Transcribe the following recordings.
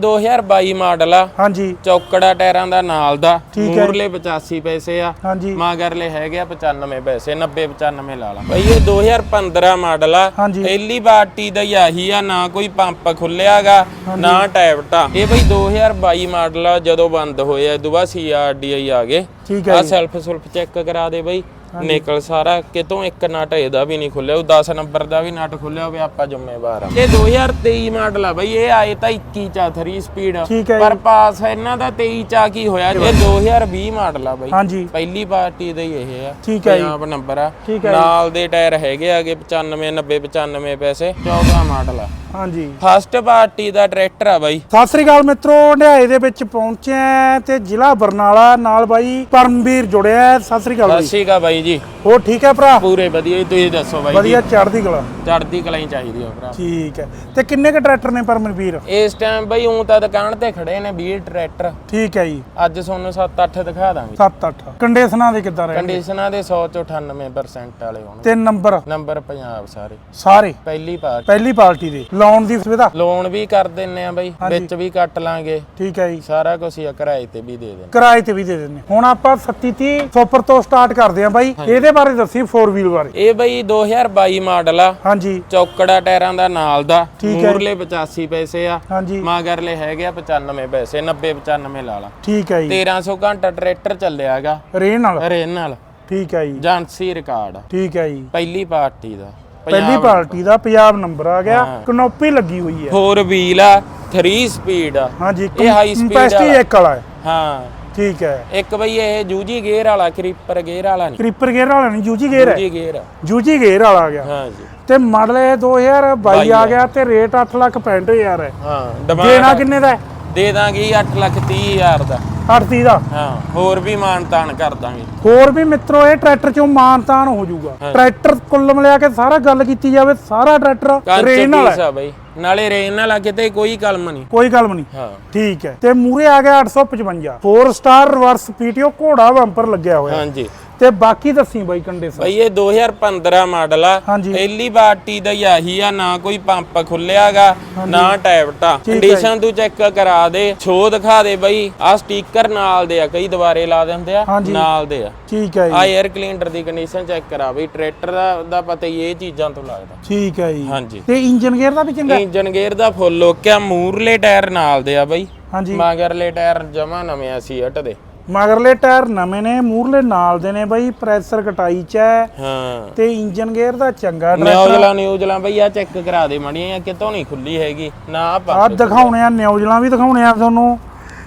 2022 model ਆ। ਹਾਂਜੀ। ਚੌਕੜਾ ਟਾਇਰਾਂ ਦਾ ਨਾਲ ਦਾ। ਮੂਰਲੇ 85 ਪੈਸੇ ਆ। ਹਾਂਜੀ। ਮਗਰਲੇ ਹੈਗੇ ਆ 95 ਪੈਸੇ 90 95 ਲਾ ਲਾ। ਬਈ ਇਹ 2015 ਮਾਡਲ ਆ। ਪਹਿਲੀ ਬਾਟੀ ਦਾ ਹੀ ਆਹੀ ਆ ਨਾ ਕੋਈ ਪੰਪ ਖੁੱਲਿਆਗਾ ਨਾ ਟੈਬਟ ਇਹ ਬਈ 2022 ਮਾਡਲ ਆ ਜਦੋਂ ਬੰਦ ਹੋਇਆ ਦੁਬਾਰਾ ਸੀਆਰਡੀਆਈ ਆ ਗਏ। ਠੀਕ ਹੈ ਆ ਸੈਲਫ ਸੁਲਫ ਚੈੱਕ ਕਰਾ ਦੇ ਬਈ। ਨਿਕਲ ਸਾਰਾ ਕਿਤੋਂ ਇੱਕ ਨਟ ਇਹਦਾ ਵੀ ਨਹੀਂ ਖੁੱਲਿਆ ਉਹ 10 ਨੰਬਰ ਦਾ ਵੀ ਨਟ ਖੁੱਲਿਆ ਹੋਵੇ ਆਪਾਂ ਜ਼ਿੰਮੇਵਾਰ ਆ। ਇਹ 2023 ਮਾਡਲ ਆ ਬਈ ਇਹ ਆਏ ਤਾਂ 21 ਚ 3 ਸਪੀਡ ਪਰ ਪਾਸ ਇਹਨਾਂ ਦਾ 23 ਚ ਕੀ ਹੋਇਆ? ਇਹ 2020 ਮਾਡਲ ਆ ਬਈ। ਹਾਂਜੀ। ਪਹਿਲੀ ਪਾਰਟੀ ਦਾ ਹੀ ਇਹ ਆ। ਠੀਕ ਹੈ। ਪੰਜਾਬ ਨੰਬਰ ਆ। ਨਾਲ ਦੇ ਟਾਇਰ ਹੈਗੇ ਆਗੇ 95 90 95 ਪੈਸੇ 14 ਮਾਡਲ ਆ। ਹਾਂਜੀ। ਫਸਟ ਪਾਰਟੀ ਦਾ ਟਰੈਕਟਰ ਆ ਬਾਈ। ਸਤਿ ਸ੍ਰੀ ਅਕਾਲ ਮਿੱਤਰੋ ਹੰਡਿਆਏ ਦੇ ਵਿੱਚ ਪਹੁੰਚੇ ਆਂ ਤੇ ਜ਼ਿਲ੍ਹਾ ਬਰਨਾਲਾ ਨਾਲ ਬਾਈ ਪਰਮਵੀਰ ਜੁੜਿਆ। ਸਤਿ ਸ੍ਰੀ ਅਕਾਲ ਸਤਿ ਸ਼੍ਰੀ ਅਕਾਲ ਬਾਈ। ਜੀ ਹੋਰ ਠੀਕ ਹੈ ਭਰਾ? ਪੂਰੇ ਵਧੀਆ ਜੀ ਤੁਸੀਂ ਦੱਸੋ ਬਾਈ ਜੀ। ਵਧੀਆ ਚੜ੍ਹਦੀ ਕਲਾ। ਚੜ੍ਹਦੀ ਕਲਾਈ ਚਾਹੀਦੀ ਆ ਭਰਾ। ਠੀਕ ਹੈ। ਤੇ ਕਿੰਨੇ ਕ ਟਰੈਕਟਰ ਨੇ ਪਰਮਵੀਰ ਇਸ ਟਾਈਮ ਬਈ ਉਂ ਤਾਂ ਦੁਕਾਨ ਤੇ ਖੜੇ ਨੇ 20 ਟਰੈਕਟਰ। ਠੀਕ ਹੈ ਜੀ। ਅੱਜ ਤੁਹਾਨੂੰ 7-8 ਦਿਖਾ ਦਾਂਗੇ। 7-8 ਕੰਡੀਸ਼ਨਾਂ ਦੇ ਕਿੱਦਾਂ ਰਹੇ ਕੰਡੀਸ਼ਨਾਂ ਦੇ 100 ਚੋਂ 98% ਵਾਲੇ ਹੋਣ ਤੇ ਨੰਬਰ? ਨੰਬਰ ਪੰਜਾਬ ਸਾਰੇ। ਸਾਰੇ? ਪਹਿਲੀ ਪਾਰਟੀ। ਪਹਿਲੀ ਪਾਰਟੀ ਦੇ। ਲਾਉਣ ਦੀ ਸੁਵਿਧਾ? ਲੋਨ ਵੀ ਕਰ ਦਿੰਨੇ ਆ ਬਈ। ਵਿੱਚ ਵੀ ਕੱਟ ਲਾਂਗੇ। ਠੀਕ ਹੈ ਜੀ। ਸਾਰਾ ਕੁਝ ਹੀ ਆ, ਕਿਰਾਏ ਤੇ ਵੀ ਦੇ ਦੇਣੇ ਕਿਰਾਏ ਤੇ ਵੀ ਦੇ ਦਿੰਦੇ ਹੁਣ ਆਪਾਂ 3730 ਸੁਪਰ ਤੋਂ ਸਟਾਰਟ ਕਰਦੇ ਆਂ ਬਾਈ। ਇਹਦੇ ਬਾਰੇ ਦੱਸੀ 4 ਵੀਲ ਬਾਰੇ? ਇਹ ਬਈ 2022 ਮਾਡਲ ਆ। ਹਾਂਜੀ। ਚੌਕੜਾ ਟਾਇਰਾਂ ਦਾ ਨਾਲ ਦਾ। ਮੂਰਲੇ 85 ਪੈਸੇ ਆ। ਹਾਂਜੀ। ਮਗਰਲੇ ਹੈਗੇ ਆ 95 ਪੈਸੇ 90 95 ਲਾ ਲਾ। ਠੀਕ ਹੈ ਜੀ। 1300 ਘੰਟਾ ਟਰੈਕਟਰ ਚੱਲਿਆਗਾ ਰੇ ਨਾਲ ਰੇ ਨਾਲ ਠੀਕ ਹੈ ਜੀ। ਜਾਂਸੀ ਰਿਕਾਰਡ। ਆ। ਠੀਕ ਹੈ ਜੀ। ਪਹਿਲੀ ਪਾਰਟੀ ਦਾ। ਪਹਿਲੀ ਪਾਰਟੀ ਦਾ। ਪੰਜਾਬ ਨੰਬਰ ਆ ਗਿਆ। ਕਨੋਪੀ ਲੱਗੀ ਹੋਈ ਹੈ। 4 ਵੀਲ ਆ 3 ਸਪੀਡ ਆ। ਹਾਂਜੀ ਇਹ high speed ਕੰਪੈਸਟੀ ਵਾਲਾ। ਇੱਕ ਵਾਲਾ ਹੈ। ਹਾਂ। ਠੀਕ ਹੈ। ਇੱਕ ਬਈ ਇਹ ਜੂਜੀ ਗੇਅਰ ਵਾਲਾ ਕ੍ਰੀਪਰ ਗੇਅਰ ਵਾਲਾ ਨਹੀਂ। ਕ੍ਰੀਪਰ ਗੇਅਰ ਵਾਲਾ ਨਹੀਂ ਜੂਜੀ ਗੇਅਰ ਹੈ? ਜੂਜੀ ਗੇਅਰ ਆ। ਜੂਜੀ ਗੇਅਰ ਵਾਲਾ ਆ ਗਿਆ। ਹਾਂ ਜੀ। ਤੇ ਮਾਡਲ ਇਹ 2022 ਆ ਗਿਆ ਤੇ ਰੇਟ 8 ਲੱਖ 65000 ਹੈ। ਹਾਂ ਦੇਣਾ ਡਿਮਾਂਡ ਕਿੰਨੇ ਦਾ ਹੈ? ਦੇ ਦਾਂਗੇ 8 ਲੱਖ 30 ਹਜ਼ਾਰ ਦਾ। 830 ਦਾ? ਹਾਂ ਹੋਰ ਵੀ ਮਾਨ ਤਾਨ ਕਰ ਦਾਂਗੇ। ਹੋਰ ਵੀ ਮਿੱਤਰੋ ਇਹ ਟਰੈਕਟਰ ਚੋਂ ਮਾਨਤਾਨ ਹੋ ਜਾਊਗਾ। ਟਰੈਕਟਰ ਕੁੱਲ ਮਿਲਾ ਕੇ ਸਾਰਾ ਗੱਲ ਕੀਤੀ ਜਾਵੇ ਸਾਰਾ ਟਰੈਕਟਰ ਕੰਚ ਰੇਨ ਵਾਲਾ ਪੀਸ ਹੈ। ਆ ਬਈ। ਨਾਲੇ ਰੇਨ ਨਾਲ ਕਿਤੇ ਕੋਈ ਕਲਮ ਨਹੀਂ। ਕੋਈ ਗੱਲ ਨਹੀਂ। ਹਾਂ। ਠੀਕ ਹੈ। ਤੇ ਮੂਰੇ ਆ ਗਿਆ 855 4 ਸਟਾਰ ਰਿਵਰਸ ਪੀਟੀਓ ਘੋੜਾ ਬੰਪਰ ਲੱਗਿਆ ਹੋਇਆ। ਹਾਂਜੀ। ਤੇ ਬਾਕੀ ਦੱਸੀ ਬਾਈ ਕੰਡੀਸ਼ਨ ਬਈ ਇਹ 2015 ਮਾਡਲ ਆ। ਹਾਂਜੀ। ਪਹਿਲੀ ਬਾਟੀ ਦਾ ਹੀ ਆਹੀ ਆ ਨਾ ਕੋਈ ਪੰਪ ਖੁੱਲਿਆਗਾ ਨਾ ਟੈਬਟ ਆ ਕੰਡੀਸ਼ਨ ਤੂੰ ਚੈੱਕ ਕਰਾ ਦੇ ਸ਼ੋ ਦਿਖਾ ਦੇ ਬਈ। ਆ ਸਟicker ਨਾਲ ਦੇ ਆ ਕਈ ਦੁਬਾਰੇ ਲਾ ਦਿੰਦੇ ਆ ਹਾਂਜੀ। ਨਾਲ ਦੇ ਆ। ਠੀਕ ਹੈ ਆ ਜੀ। 에ਅਰ ਕਲੀਨਰ ਦੀ ਕੰਡੀਸ਼ਨ ਚੈੱਕ ਕਰਾ ਬਈ। ਟਰੈਕਟਰ ਦਾ ਦਾ ਪਤਾ ਹੀ ਇਹ ਚੀਜ਼ਾਂ ਤੋਂ ਲੱਗਦਾ। ਠੀਕ ਹੈ ਜੀ। ਹਾਂਜੀ। ਤੇ ਇੰਜਨ ਗੇਅਰ ਦਾ ਵੀ ਚੰਗਾ? ਇੰਜਨ ਗੇਅਰ ਦਾ ਫੁੱਲ ਓਕੇ ਆ ਮੂਰਲੇ ਟਾਇਰ ਨਾਲ ਦੇ ਆ ਬਈ। ਹਾਂਜੀ। ਮਗਰਲੇ ਟਾਇਰ ਜਮਾ ਨਵੇਂ ਆ ਸੀ ਦੇ। ਮਗਰਲੇ ਟਾਇਰ ਨਵੇਂ ਨੇ ਮੂਰਲੇ ਨਾਲ ਦੇ ਨੇ ਬਾਈ ਪ੍ਰੈਸ਼ਰ ਕਟਾਈ ਚ ਹੈ ਹਾਂ। ਤੇ ਇੰਜਨ ਗੇਅਰ ਦਾ ਚੰਗਾ ਨਿਊਜ਼ਲਾਂ ਨਿਊਜ਼ਲਾਂ ਬਈ ਆ ਚੈੱਕ ਕਰਾ ਦੇ ਮੜੀਆਂ ਕਿਤੋਂ ਨਹੀਂ ਖੁੱਲੀ ਹੈਗੀ। ਨਾ ਆ ਪੰਪ ਦਿਖਾਉਣੇ ਆ ਨਿਊਜ਼ਲਾਂ ਵੀ ਦਿਖਾਉਣੇ ਆ ਤੁਹਾਨੂੰ।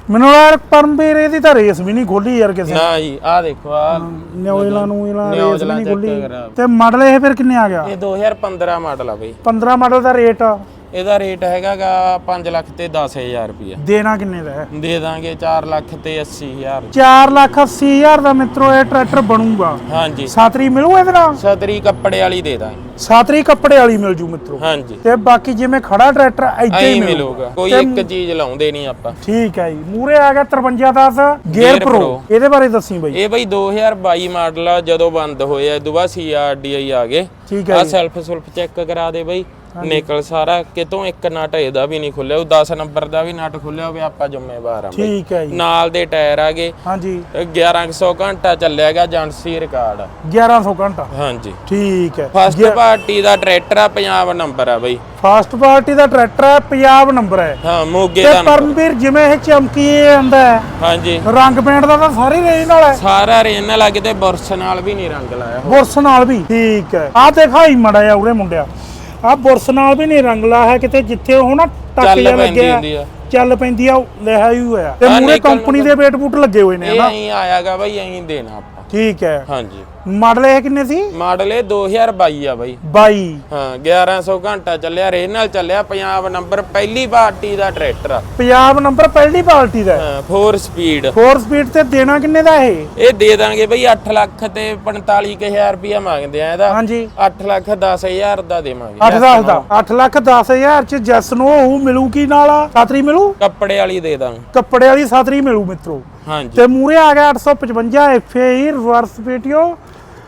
ਮੈਨੂੰ ਯਾਰ ਪਰਮਵੀਰ ਇਹਦੀ ਤਾਂ ਰੇਸ ਵੀ ਨਹੀਂ ਖੋਲੀ ਯਾਰ ਕਿਸੇ ਨਾ ਜੀ ਆ ਦੇਖੋ ਆ ਨਿਊਜ਼ਲਾਂ ਨੂੰ ਇਹਨਾਂ ਰੇਸ ਨਹੀਂ ਖੋਲੀ। ਤੇ ਮਾਡਲ ਇਹ ਫਿਰ ਕਿੰਨੇ ਆ ਗਿਆ? ਇਹ 2015 ਮਾਡਲ ਆ ਬਈ। 15 ਮਾਡਲ ਦਾ ਰੇਟ ਇਹਦਾ ਰੇਟ ਹੈਗਾਗਾ 5 ਲੱਖ ਤੇ 10000 ਰੁਪਇਆ। ਦੇਣਾ ਕਿੰਨੇ ਦਾ ਹੈ? ਦੇ ਦਾਂਗੇ 4 ਲੱਖ ਤੇ 80000 4 ਲੱਖ 80 ਹਜ਼ਾਰ ਦਾ ਮਿੱਤਰੋ ਇਹ ਟਰੈਕਟਰ ਬਣੂਗਾ। ਹਾਂਜੀ। ਸਾਤਰੀ ਮਿਲੂ ਇਹਦੇ ਨਾਲ? ਸਤਰੀ ਕੱਪੜੇ ਵਾਲੀ ਦੇ ਦਾਂਗੇ। ਸਾਤਰੀ ਕੱਪੜੇ ਵਾਲੀ ਮਿਲ ਜੂ ਮਿੱਤਰੋ। ਹਾਂਜੀ। ਤੇ ਬਾਕੀ ਜਿਵੇਂ ਖੜਾ ਟਰੈਕਟਰ ਏਦਾਂ ਐਂ ਹੀ ਮਿਲੂਗਾ। ਕੋਈ ਇੱਕ ਚੀਜ਼ ਲਾਉਂਦੇ ਨਹੀਂ ਆਪਾਂ। ਠੀਕ ਹੈ ਜੀ। ਮੂਰੇ ਆ ਗਿਆ 5310 ਗੇਅਰ ਪ੍ਰੋ। ਇਹਦੇ ਬਾਰੇ ਦੱਸੀ ਬਾਈ। ਇਹ ਬਈ 2022 ਮਾਡਲ ਆ ਜਦੋਂ ਬੰਦ ਹੋਇਆ ਦੁਬਾਰਾ ਸੀਆਰਡੀਆਈ ਆ ਗਏ। ਠੀਕ ਆ ਹੈ ਸੈਲਫ ਸੁਲਫ ਚੈੱਕ ਕਰਾ ਦੇ ਬਈ। ਨਿਕਲ ਸਾਰਾ ਕਿਤੋਂ ਇੱਕ ਨਟ ਇਹਦਾ ਵੀ ਨਹੀਂ ਖੁੱਲਿਆ ਉਹ 10 ਨੰਬਰ ਦਾ ਵੀ ਨਟ ਖੁੱਲਿਆ ਹੋਵੇ ਆਪਾਂ ਜ਼ਿੰਮੇਵਾਰ ਆ ਠੀਕ ਹੈ ਜੀ। ਨਾਲ ਦੇ ਟਾਇਰ ਆ ਗਏ ਹਾਂਜੀ 1100 ਘੰਟਾ ਚੱਲਿਆਗਾ ਏਜੰਸੀ ਰਿਕਾਰਡ। 1100 ਘੰਟਾ। ਹਾਂਜੀ। ਠੀਕ ਹੈ। ਫਸਟ ਪਾਰਟੀ ਦਾ ਟਰੈਕਟਰ ਆ ਪੰਜਾਬ ਨੰਬਰ ਆ ਬਈ। ਫਾਸਟ ਪਾਰਟੀ ਦਾ ਟਰੈਕਟਰ ਹੈ ਪੰਜਾਬ ਨੰਬਰ ਹੈ। ਹਾਂ ਮੋਗੇ ਤੇ ਦਾ। ਪਰਮਵੀਰ ਜਿਵੇਂ ਇਹ ਚਮਕੀ ਆਂਦਾ ਹੈ ਹਾਂਜੀ। ਰੰਗ ਪੇਂਟ ਦਾ ਤਾਂ ਸਾਰੀ ਰੇਂਜ ਨਾਲ ਹੈ। ਸਾਰਾ ਰੇਨ ਨਾਲ ਕਿਤੇ ਬੁਰਸ਼ ਨਾਲ ਵੀ ਨਹੀਂ ਰੰਗ ਲਾਇਆ ਬੁਰਸ ਨਾਲ ਵੀ। ਠੀਕ ਹੈ। ਆ ਦਿਖਾਈ ਮੜਾ ਜਾ ਉਰੇ ਮੁੰਡਿਆ। ਆ ਬੁਰਸ ਨਾਲ ਵੀ ਨਹੀਂ ਰੰਗ ਲਾ ਹੈ ਕਿਤੇ ਜਿੱਥੇ ਉਹ ਨਾ ਟੱਕ ਜਿਹਾ ਲੱਗਿਆ। ਚੱਲ ਪੈਂਦੀ ਆ ਲਿਆ ਹੀ ਹੋਇਆ। ਤੇ ਮੂਰੇ ਕੰਪਨੀ ਦੇ ਵੇਟ ਬੂਟ ਲੱਗੇ ਹੋਏ ਨੇ ਇਹ ਹਨਾ? ਐਂ ਆਇਆਗਾ ਬਈ ਐਂ ਦੇਣਾ ਆਪਾਂ। ਠੀਕ ਹੈ। ਹਾਂਜੀ। ਮਾਡਲ ਇਹ ਕਿੰਨੇ ਸੀ? ਮਾਡਲ ਇਹ 2022 ਆ ਬਈ। 22 ਹਾਂ 1100 ਘੰਟਾ ਚੱਲਿਆ ਰੇਨ ਨਾਲ ਚੱਲਿਆ ਪੰਜਾਬ ਨੰਬਰ ਪਹਿਲੀ ਪਾਰਟੀ ਦਾ ਟਰੈਕਟਰ ਆ। ਪੰਜਾਬ ਨੰਬਰ ਪਹਿਲੀ ਪਾਰਟੀ ਦਾ। ਹਾਂ 4 ਸਪੀਡ 4 ਸਪੀਡ ਤੇ ਦੇਣਾ ਕਿੰਨੇ ਦਾ ਇਹ? ਇਹ ਦੇ ਦਾਂਗੇ ਬਈ 8 ਲੱਖ ਤੇ 45000 ਰੁਪਇਆ ਮੰਗਦੇ ਆ ਇਹਦਾ। ਹਾਂਜੀ। 8 ਲੱਖ 10000 ਦਾ ਦੇਵਾਂਗੇ। 8 10 ਦਾ। 8 ਲੱਖ 10 ਹਜ਼ਾਰ ਚ ਜੈਸ ਨੂੰ ਉਹ ਮਿਲੂ ਕੀ ਨਾਲ ਆ? ਸਾਤਰੀ ਮਿਲੂ? ਕੱਪੜੇ ਵਾਲੀ ਦੇ ਦਾਂਗੇ। ਕੱਪੜੇ ਵਾਲੀ ਸਾਤਰੀ ਮਿਲੂ ਮਿੱਤਰੋ। ਹਾਂਜੀ। ਤੇ ਮੂਰੇ ਆ ਗਿਆ 855 ਐਫਏ ਰਿਵਰਸ ਪੀਟੀਓ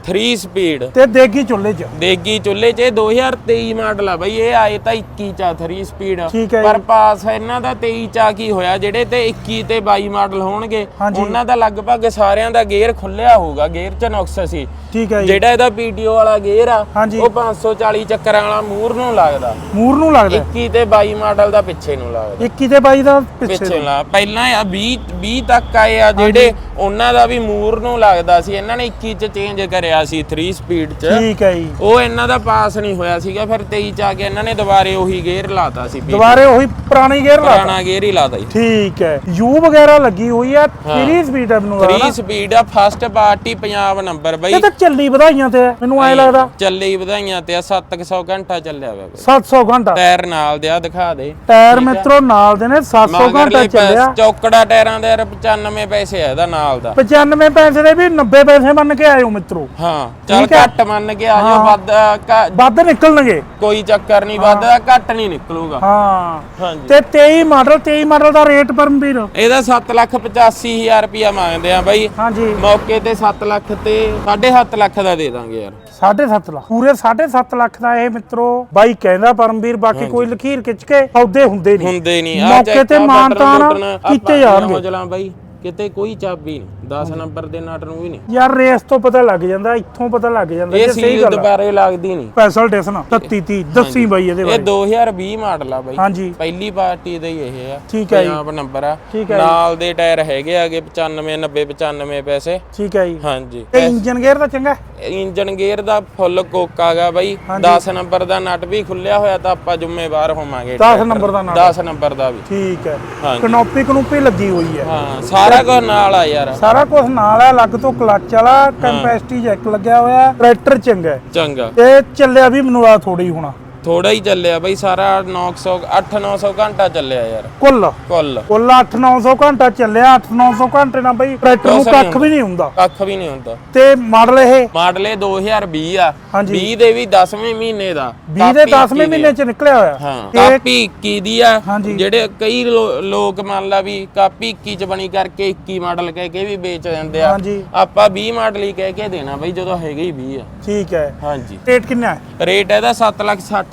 3 ਸਪੀਡ ਤੇ ਦੇਗੀ ਚੁੱਲ੍ਹੇ 'ਚ। ਦੇਗੀ ਚੁੱਲ੍ਹੇ 'ਚ ਇਹ 2023 ਮਾਡਲ ਆ ਬਈ ਇਹ ਆਏ ਤਾਂ 21 ਚ 3 ਸਪੀਡ ਠੀਕ ਹੈ ਪਰ। ਪਾਸ ਇਹਨਾਂ ਦਾ 23 ਚ ਕੀ ਹੋਇਆ ਜਿਹੜੇ ਤੇ 21 ਤੇ 22 ਮਾਡਲ ਹੋਣਗੇ ਹਾਂਜੀ। ਉਹਨਾਂ ਦਾ ਲਗਭਗ ਸਾਰਿਆਂ ਦਾ ਗੇਅਰ ਖੁੱਲਿਆ ਹੋਊਗਾ ਗੇਅਰ 'ਚ ਨੁਕਸ ਸੀ। ਠੀਕ ਹੈ ਜੀ। ਜਿਹੜਾ ਇਹਦਾ ਪੀਟੀਓ ਵਾਲਾ ਗੇਅਰ ਆ ਹਾਂਜੀ। ਉਹ 540 ਚੱਕਰਾਂ ਵਾਲਾ ਮੂਰ ਨੂੰ ਲੱਗਦਾ। ਮੂਰ ਨੂੰ ਲੱਗਦਾ। 21 ਤੇ 22 ਮਾਡਲ ਦਾ ਪਿੱਛੇ ਨੂੰ ਲੱਗਦਾ। 21 ਤੇ 22 ਦਾ ਪਿੱਛੇ ਪਿੱਛੇ ਲਾ ਪਹਿਲਾਂ ਆ 20 20 ਤੱਕ ਆਏ ਆ ਜਿਹੜੇ ਉਹਨਾਂ ਦਾ ਵੀ ਮੂਰ ਨੂੰ ਲੱਗਦਾ ਸੀ ਇਹਨਾਂ ਨੇ 21 ਚ ਚੇਂਜ ਕਰਿਆ ਸੀ 3 ਸਪੀਡ ਚ। ਠੀਕ ਹੈ ਜੀ। ਉਹ ਇਹਨਾਂ ਦਾ ਪਾਸ ਨਹੀਂ ਹੋਇਆ ਸੀਗਾ ਫਿਰ 23 ਚ ਆ ਕੇ ਇਹਨਾਂ ਨੇ ਦੁਬਾਰੇ ਉਹੀ ਗੇਅਰ ਲਾਤਾ ਸੀ ਵੀ ਦੁਬਾਰੇ ਉਹੀ ਪੁਰਾਣੀ ਗੇਅਰ ਲਾ ਪੁਰਾਣਾ ਗੇਅਰ ਹੀ ਲਾਤਾ ਜੀ। ਠੀਕ ਹੈ। ਯੂ ਵਗੈਰਾ ਲੱਗੀ ਹੋਈ ਆ 3 ਸਪੀਡ ਹੈ ਮੈਨੂੰ ਲੱਗਦਾ? 3 ਸਪੀਡ ਆ ਫਸਟ ਪਾਰਟੀ ਪੰਜਾਬ ਨੰਬਰ ਬਈ। ਇਹ ਤਾਂ ਚੱਲੀ ਵਧਾਈਆਂ ਤੇ ਹੈ, ਮੈਨੂੰ ਐ ਲੱਗਦਾ। ਚੱਲੇ ਹੀ ਵਧਾਈਆਂ ਤੇ ਆ 700 ਘੰਟਾ ਚੱਲਿਆ ਬਈ। 700 ਘੰਟਾ। ਟਾਇਰ ਨਾਲ ਦੇ ਆ ਦਿਖਾ ਦੇ। ਟਾਇਰ ਮਿੱਤਰੋ ਨਾਲ ਦੇ ਨੇ 700 ਘੰਟਾ ਚੱਲਿਆ। ਚੌਕੜਾ ਟਾਇਰਾਂ ਦੇ 95 ਪੈਸੇ ਆ ਇਹਦਾ ਨਾਲ। ਦਾ। 95 ਪੈਸੇ ਦੇ ਵੀ 90 ਪੈਸੇ ਮੰਨ ਕੇ ਆਇਓ ਮਿੱਤਰੋ। ਹਾਂ ਚੱਲ ਠੀਕ ਹੈ। ਘੱਟ ਮੰਨ ਕੇ ਆ ਜਾਓ ਵੱਧ ਘ- ਵੱਧ ਨਿਕਲਣਗੇ। ਕੋਈ ਚੱਕਰ ਨਹੀਂ ਵੱਧ ਘੱਟ ਨਹੀਂ ਨਿਕਲੂਗਾ। ਹਾਂ। ਹਾਂਜੀ। ਤੇ 23 ਮਾਡਲ 23 ਮਾਡਲ ਦਾ ਰੇਟ ਪਰਮਵੀਰ ਇਹਦਾ 785000 ਰੁਪਿਆ ਮੰਗਦੇ ਆ ਬਾਈ। ਹਾਂਜੀ। ਮੌਕੇ ਤੇ 7 ਲੱਖ ਤੇ 7.5 ਲੱਖ ਦਾ ਦੇ ਦਾਂਗੇ ਯਾਰ। 7.5 ਲੱਖ। ਪੂਰੇ 7.5 ਲੱਖ ਦਾ ਇਹ ਮਿੱਤਰੋ ਬਾਈ ਕਹਿੰਦਾ ਪਰਮਵੀਰ ਬਾਕੀ ਕੋਈ ਲਖੀਰ ਖਿੱਚ ਕੇ ਸੌਦੇ ਹੁੰਦੇ ਨਹੀਂ। ਹੁੰਦੇ ਨਹੀਂ। ਮੌਕੇ ਤੇ ਮਾਨਤਾਨ ਕੀਤੇ ਜਾਣਗੇ। ਬਾਈ। ਕਿਤੇ ਕੋਈ ਚਾਬੀ ਨਹੀਂ। 10 ਨੰਬਰ ਦੇ ਨਟ ਨੂੰ ਵੀ ਨਹੀਂ। ਯਾਰ ਰੇਸ ਤੋਂ ਪਤਾ ਲੱਗ ਜਾਂਦਾ ਇੱਥੋਂ ਪਤਾ ਲੱਗ ਜਾਂਦਾ ਇਹ ਸਹੀ ਗੱਲ। ਦੁਬਾਰੇ ਲੱਗਦੀ ਨਹੀਂ। ਸਪੈਸ਼ਲ ਡਿਸਨ 33 30 ਦੱਸੀ ਬਾਈ ਇਹਦੇ ਇਹ ਬਾਰੇ 2020 ਮਾਡਲ ਆ ਬਾਈ। ਹਾਂਜੀ। ਪਹਿਲੀ ਪਾਰਟੀ ਦਾ ਹੀ ਇਹ ਆ। ਠੀਕ ਹੈ ਜੀ। ਪੰਜਾਬ ਨੰਬਰ ਆ। ਠੀਕ ਹੈ ਜੀ। ਨਾਲ ਦੇ ਟਾਇਰ ਹੈਗੇ ਆਗੇ 95 90 95 ਪੈਸੇ। ਠੀਕ ਹੈ ਜੀ। ਹਾਂਜੀ। ਤੇ ਇੰਜਨ ਗੇਅਰ ਦਾ ਚੰਗਾ? ਇੰਜਨ ਗੇਅਰ ਦਾ ਫੁੱਲ ਕੋਕਾ ਗਾ ਬਾਈ। 10 ਨੰਬਰ ਦਾ ਨਟ ਵੀ ਖੁੱਲਿਆ ਹੋਇਆ ਤਾਂ ਆਪਾਂ ਜ਼ਿੰਮੇਵਾਰ ਹੋਵਾਂਗੇ 10 ਨੰਬਰ ਦਾ ਨਾਲ 10 ਨੰਬਰ ਦਾ ਵੀ। ਠੀਕ ਹੈ। ਕਨੋਪੀ ਕਨੂਪੀ ਲੱਗੀ ਹੋਈ ਹੈ ਹਾਂ ਸਾਰਾ ਕੁਝ ਨਾਲ ਆ ਯਾਰ। ਸਾਰਾ ਕੁਝ ਨਾਲ ਹੈ ਲੱਗ ਤੋਂ ਕਲੱਚ ਵਾਲਾ ਕੰਪੈਸਿਟੀ ਜੈਕ ਲੱਗਿਆ ਹੋਇਆ ਟਰੈਕਟਰ ਚੰਗਾ ਹੈ। ਚੰਗਾ। ਤੇ ਚੱਲਿਆ ਵੀ ਮੈਨੂੰ ਆ ਥੋੜੀ ਹੋਣਾ। ਥੋੜਾ ਹੀ ਚੱਲਿਆ ਬਾਈ ਸਾਰਾ 900 8-900 ਘੰਟਾ ਚੱਲਿਆ ਯਾਰ। ਕੁੱਲ? ਕੁੱਲ। ਕੁੱਲ 8-900 ਘੰਟਾ ਚੱਲਿਆ 8-900 ਘੰਟੇ ਨਾਲ ਬਈ ਟਰੈਕਟਰ ਨੂੰ ਕੱਖ ਵੀ ਨਹੀਂ ਹੁੰਦਾ। ਕੱਖ ਵੀ ਨਹੀਂ ਹੁੰਦਾ। ਤੇ ਮਾਡਲ ਇਹ? ਮਾਡਲ ਇਹ 2020 ਆ। ਹਾਂਜੀ। 20 ਦੇ ਵੀ 10ਵੇਂ ਮਹੀਨੇ ਦਾ। 20 ਦੇ ਕਾਪੀ 10ਵੇਂ 21 ਮਹੀਨੇ ਚ ਨਿਕਲਿਆ ਹੋਇਆ। ਹਾਂ ਤੇ ਕਾਪੀ 21 ਦੀ ਆ। ਜਿਹੜੇ ਕਈ ਲੋਕ ਮੰਨ ਲਾ ਵੀ ਕਾਪੀ 21 ਚ ਬਣੀ ਕਰਕੇ 21 ਮਾਡਲ ਕਹਿ ਕੇ ਵੀ ਵੇਚ ਦਿੰਦੇ ਆ। ਆਪਾਂ 20 ਮਾਡਲ ਹੀ ਕਹਿ ਕੇ ਦੇਣਾ ਬਈ ਜਦੋਂ ਹੈਗੇ ਹੀ 20 ਆ। ਠੀਕ ਹੈ। ਹਾਂਜੀ। ਰੇਟ ਕਿੰਨਾ ਹੈ? ਰੇਟ ਇਹਦਾ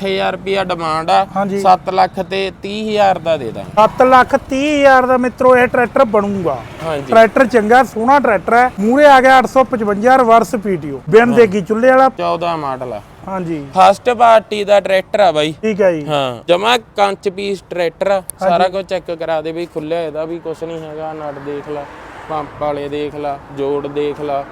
760000 ਰੁਪਿਆ ਡਿਮਾਂਡ ਆ ਹਾਂਜੀ। 7 ਲੱਖ ਤੇ 30000 ਦਾ ਦੇ ਦਾਂਗੇ। 7 ਲੱਖ 30 ਹਜ਼ਾਰ ਦਾ ਮਿੱਤਰੋ ਇਹ ਟਰੈਕਟਰ ਬਣੂਗਾ। ਹਾਂਜੀ। ਟਰੈਕਟਰ ਚੰਗਾ ਸੋਹਣਾ ਟਰੈਕਟਰ ਹੈ। ਮੂਰੇ ਆ ਗਿਆ 855 ਰਿਵਰਸ ਪੀਟੀਓ ਬਿਨ ਦੇਗੀ ਚੁੱਲ੍ਹੇ ਵਾਲਾ। 14 ਮਾਡਲ ਆ। ਹਾਂਜੀ। ਫਸਟ ਪਾਰਟੀ ਦਾ ਟਰੈਕਟਰ ਆ ਬਾਈ। ਠੀਕ ਹੈ ਜੀ। ਹਾਂ ਜਮਾ ਕੰਚ ਪੀਸ ਟਰੈਕਟਰ ਆ। ਸਾਰਾ ਕੁਝ ਚੈੱਕ ਕਰਾ ਦੇ ਬਈ ਖੁੱਲਿਆ ਇਹਦਾ ਵੀ ਕੁਝ ਨਹੀਂ ਹੈਗਾ। ਨਟ ਦੇਖ ਲਾ ਪੰਪ ਵਾਲੇ ਦੇਖ ਲਾ ਜੋੜ ਦੇਖ ਲਾ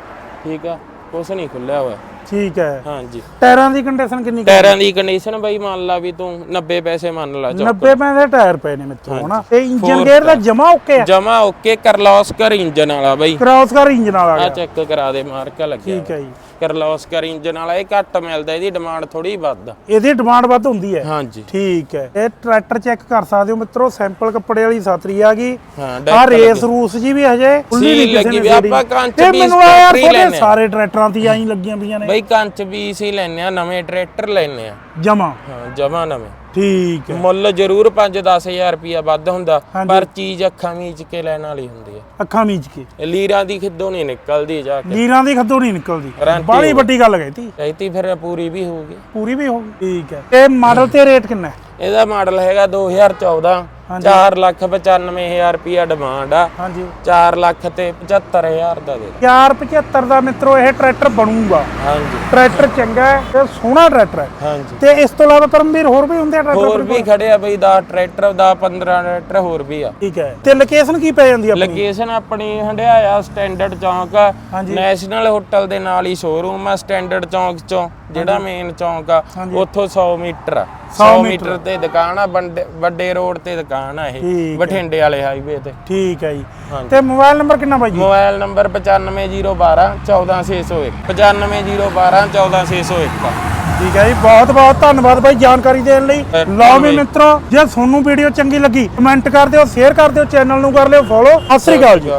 ਠੀਕ ਆ? ਕੁਝ ਨਹੀਂ ਖੁੱਲਿਆ ਹੋਇਆ। ਠੀਕ ਹੈ। ਹਾਂਜੀ। ਟਾਇਰਾਂ ਦੀ ਕੰਡੀਸ਼ਨ ਕਿੰਨੀ ਕੁ ਹੈ? ਟਾਇਰਾਂ ਦੀ ਕੰਡੀਸ਼ਨ ਬਾਈ ਮੰਨ ਲਾ ਵੀ ਤੂੰ 90 ਪੈਸੇ ਮੰਨ ਲਾ ਚੁੱਪ 90 ਪੈਸੇ ਦੇ ਟਾਇਰ ਪਏ ਨੇ ਮਿੱਤਰੋ ਹਨਾ? ਤੇ ਇੰਜਨ ਗੇਅਰ ਦਾ ਜਮਾ ਓਕੇ ਆ ਜਮਾ ਓਕੇ ਕਰਲੌਸਕਰ ਇੰਜਨ ਵਾਲਾ ਬਾਈ। ਕ੍ਰਾਸ ਕਰ ਇੰਜਨ ਵਾਲਾ ਆ ਗਿਆ। ਚੈੱਕ ਕਰਾ ਦੇ ਮਾਰਕਾ ਲੱਗਿਆ। ਠੀਕ ਹੈ ਜੀ। ਕਰਲੌਸਕਰ ਇੰਜਨ ਵਾਲਾ ਇਹ ਘੱਟ ਮਿਲਦਾ ਇਹਦੀ ਡਿਮਾਂਡ ਥੋੜੀ ਵੱਧ। ਆ ਇਹਦੀ ਡਿਮਾਂਡ ਵੱਧ ਹੁੰਦੀ ਹੈ। ਹਾਂਜੀ। ਠੀਕ ਹੈ। ਇਹ ਟਰੈਕਟਰ ਚੈੱਕ ਕਰ ਸਕਦੇ ਹੋ ਮਿੱਤਰੋ ਸੈਂਪਲ ਕੱਪੜੇ ਵਾਲੀ ਸਾਤਰੀ ਆ ਗਈ। ਹਾਂ ਆ ਰੇਸ ਰੂਸ ਜੀ ਵੀ ਹਜੇ ਖੁੱਲੀ ਨਹੀਂ ਕਿਸੇ ਨੇ ਛੇੜੀ। ਆਪਾਂ ਕੰਚ ਤੇ ਵੀ ਮੈਨੂੰ ਆ ਯਾਰ ਸਪੈਕਟਰੀ ਤੁਹਾਡੇ ਲੈਣੇ ਆ। ਸਾਰੇ ਟਰੈਕਟਰਾਂ ਤੇ ਆਈ ਲੱਗੀਆਂ ਪਈਆਂ ਨੇ। ਬਾਈ ਕੰਚ ਵੀ ਸੀ ਲੈਨੇ ਆ ਨਵੇਂ ਟਰੈਕਟਰ ਲੈਨੇ ਆ। ਜਮਾ। ਹਾਂ ਜਮਾ ਨਵੇਂ। ਠੀਕ ਹੈ। ਮੁੱਲ ਜ਼ਰੂਰ 5-10000 ਰੁਪਿਆ ਵੱਧ ਹੁੰਦਾ ਹਾਂਜੀ। ਪਰ ਚੀਜ਼ ਅੱਖਾਂ ਮੀਚ ਕੇ ਲੈਣ ਵਾਲੀ ਹੁੰਦੀ ਹੈ। ਅੱਖਾਂ ਮੀਚ ਕੇ। ਇਹ ਲੀਰਾਂ ਦੀ ਖਿੱਦੋ ਨਹੀਂ ਨਿਕਲਦੀ ਜਾ ਕੇ। ਲੀਰਾਂ ਦੀ ਖੱਦੋਂ ਨਹੀਂ ਨਿਕਲਦੀ। ਗਾਰੰਟੀ ਬਾਹਲੀ। ਵੱਡੀ ਗੱਲ ਕਹਿਤੀ ਕਹਿਤੀ ਫਿਰ ਪੂਰੀ ਵੀ ਹੋਊਗੀ। ਪੂਰੀ ਵੀ ਹੋ ਗਈ ਠੀਕ ਹੈ। ਤੇ ਮਾਡਲ ਤੇ ਰੇਟ ਕਿੰਨਾ ਹੈ? ਇਹਦਾ ਮਾਡਲ ਹੈਗਾ 2014 ਹਾਂਜੀ। 4 ਲੱਖ 95000 ਰੁਪਿਆ ਡਿਮਾਂਡ ਆ। ਹਾਂਜੀ। 4 ਲੱਖ ਤੇ 75000 ਦਾ ਦੇ ਦੇ 475 ਦਾ ਮਿੱਤਰੋ ਇਹ ਟਰੈਕਟਰ ਬਣੂਗਾ। ਹਾਂਜੀ। ਟਰੈਕਟਰ ਚੰਗਾ ਹੈ ਤੇ ਸੋਹਣਾ ਟਰੈਕਟਰ ਹੈ। ਹਾਂਜੀ। ਤੇ ਇਸ ਤੋਂ ਇਲਾਵਾ ਪਰਮਵੀਰ ਹੋਰ ਵੀ ਹੁੰਦੇ ਆ ਟਰੈਕਟਰ ਹੋਰ ਵੀ ਖੜੇ ਆ ਬਈ ਦਾ ਟਰੈਕਟਰ ਦਾ 15 ਟਰੈਕਟਰ ਹੋਰ ਵੀ ਆ। ਠੀਕ ਹੈ। ਤੇ ਲੋਕੇਸ਼ਨ ਕੀ ਪੈ ਜਾਂਦੀ ਆ ਆਪਣੀ? ਲੋਕੇਸ਼ਨ ਆਪਣੀ ਹੰਡਿਆਇਆ ਸਟੈਂਡਰਡ ਚੌਂਕ ਆ। ਨੈਸ਼ਨਲ ਹੋਟਲ ਦੇ ਨਾਲ ਹੀ ਸ਼ੋਰੂਮ ਆ ਸਟੈਂਡਰਡ ਚੌਂਕ ਚੋਂ ਜਿਹੜਾ ਮੇਨ ਚੌਂਕ ਆ। ਉੱਥੋਂ 100 ਮੀਟਰ ਆ। 100 100 ਮੀਟਰ। ਤੇ ਦੁਕਾਨ ਆ ਵੱਡੇ ਰੋਡ ਤੇ ਦੁਕਾਨ ਆ ਠੀਕ ਇਹ। ਬਠਿੰਡੇ ਵਾਲੇ ਹਾਈਵੇ ਤੇ। ਠੀਕ ਹੈ ਜੀ। ਤੇ ਮੋਬਾਈਲ ਨੰਬਰ ਕਿੰਨਾ ਬਾਈ ਜੀ? ਮੋਬਾਈਲ ਨੰਬਰ 95012 14601 95012 14601 ਆ। ਠੀਕ ਹੈ ਜੀ ਬਹੁਤ ਬਹੁਤ ਧੰਨਵਾਦ ਬਾਈ ਜਾਣਕਾਰੀ ਦੇਣ ਲਈ। ਲਓ ਵੀ। ਮਿੱਤਰੋ ਜੇ ਤੁਹਾਨੂੰ ਵੀਡੀਓ ਚੰਗੀ ਲੱਗੀ ਕਮੈਂਟ ਕਰ ਦਿਓ ਸ਼ੇਅਰ ਕਰ ਦਿਓ ਚੈਨਲ ਨੂੰ ਕਰ ਲਿਓ ਫੋਲੋ ਸਤਿ ਸ੍ਰੀ ਅਕਾਲ ਜੀ।